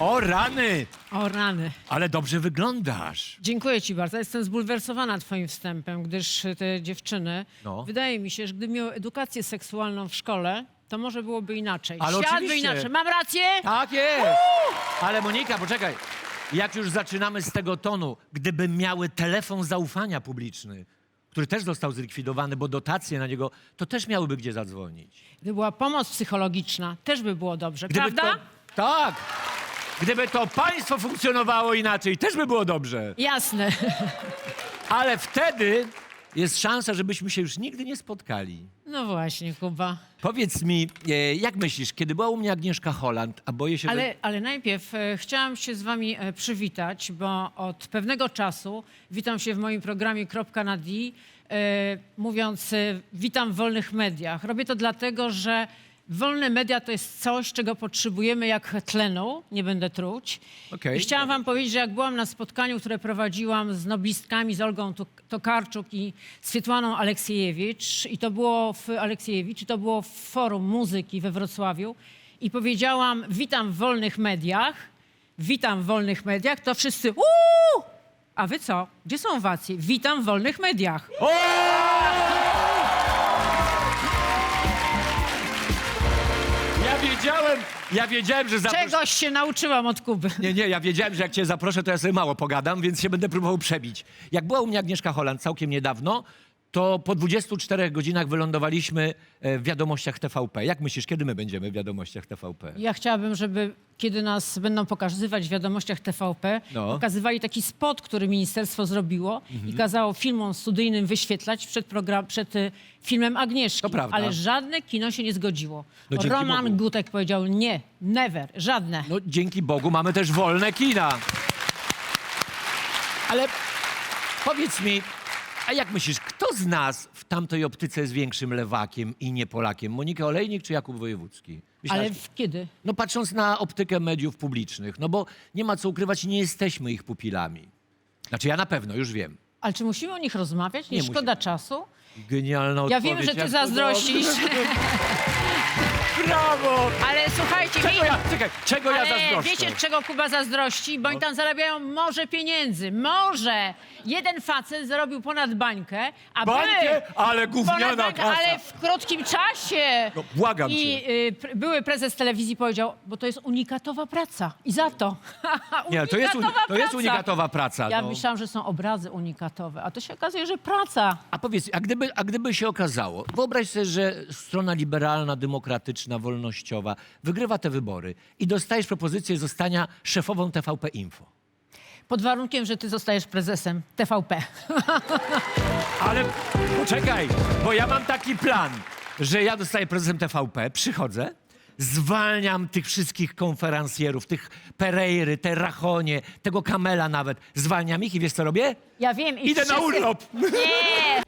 O rany! O rany. Ale dobrze wyglądasz. Dziękuję ci bardzo. Jestem zbulwersowana twoim wstępem, gdyż te dziewczyny, No. wydaje mi się, że gdyby miały edukację seksualną w szkole, to może byłoby inaczej. Ale Świat by oczywiście. inaczej. Mam rację? Tak jest! Ale Monika, poczekaj. Jak już zaczynamy z tego tonu, gdyby miały telefon zaufania publiczny, który też został zlikwidowany, bo dotacje na niego, to też miałyby gdzie zadzwonić. Gdyby była pomoc psychologiczna, też by było dobrze, Gdyby prawda? Tak! Gdyby to państwo funkcjonowało inaczej, też by było dobrze. Jasne. Ale wtedy jest szansa, żebyśmy się już nigdy nie spotkali. No właśnie, Kuba. Powiedz mi, e, jak myślisz, kiedy była u mnie Agnieszka Holland, a boję się, że... Ale, ale najpierw e, chciałam się z wami e, przywitać, bo od pewnego czasu witam się w moim programie Kropka na D, e, mówiąc e, witam w wolnych mediach. Robię to dlatego, że wolne media to jest coś, czego potrzebujemy jak tlenu, nie będę truć. Okej. I chciałam wam powiedzieć, że jak byłam na spotkaniu, które prowadziłam z noblistkami, z Olgą Tok- Tokarczuk i Swietłaną Aleksiejewicz, i to było w Aleksiejewicz, i to było w Forum Muzyki we Wrocławiu, i powiedziałam, witam w wolnych mediach, witam w wolnych mediach, to wszyscy, uuu! A wy co? Gdzie są owacje? Witam w wolnych mediach. O! Ja wiedziałem, że zaproszę... Czegoś się nauczyłam od Kuby. Nie, nie, ja wiedziałem, że jak cię zaproszę, to ja sobie mało pogadam, więc się będę próbował przebić. Jak była u mnie Agnieszka Holland całkiem niedawno, to po 24 godzinach wylądowaliśmy e, w wiadomościach TVP. Jak myślisz, kiedy my będziemy w wiadomościach TVP? Ja chciałabym, żeby kiedy nas będą pokazywać w wiadomościach TVP, No. pokazywali taki spot, który ministerstwo zrobiło Mhm. i kazało filmom studyjnym wyświetlać przed, program, przed y, filmem Agnieszki. To prawda. Ale żadne kino się nie zgodziło. No dzięki Roman Bogu. Gutek powiedział nie, never, żadne. No dzięki Bogu mamy też wolne kina. Ale powiedz mi, a jak myślisz, kto z nas w tamtej optyce jest większym lewakiem i nie Polakiem? Monika Olejnik czy Jakub Wojewódzki? Myślałaś- Ale w, kiedy? No patrząc na optykę mediów publicznych, no bo nie ma co ukrywać, nie jesteśmy ich pupilami. Znaczy ja na pewno, już wiem. Ale czy musimy o nich rozmawiać? Nie, Nie szkoda musimy. czasu? Genialna Ja odpowiedź. wiem, że ty jak zazdrościsz, cudownie. Brawo! ale słuchajcie, Czego wie- ja, czekaj, czego ja Ale zazdroszczę? wiecie, czego Kuba zazdrości? Bo oni tam zarabiają morze pieniędzy. Może! Jeden facet zarobił ponad bańkę, a Bańkę? były... Ale gówniana bańkę, kasa. Ale w krótkim czasie. No, błagam I cię. y, pr- były prezes telewizji powiedział, bo to jest unikatowa praca. I za to. Nie, to jest, uni- Unikatowa to jest praca. unikatowa praca. Ja no. myślałam, że są obrazy unikatowe, a to się okazuje, że praca. A powiedz, a gdyby, a gdyby się okazało, wyobraź sobie, że strona liberalna, demokratyczna, wolnościowa wygrywa te wybory i dostajesz propozycję zostania szefową TVP Info. Pod warunkiem, że ty zostajesz prezesem TVP. Ale poczekaj, bo ja mam taki plan, że ja dostaję prezesem TVP, przychodzę, zwalniam tych wszystkich konferencjerów, tych Pereiry, te Rachonie, tego Kamela nawet, zwalniam ich i wiesz co robię? Ja wiem. I Idę na wszyscy- urlop. Nie!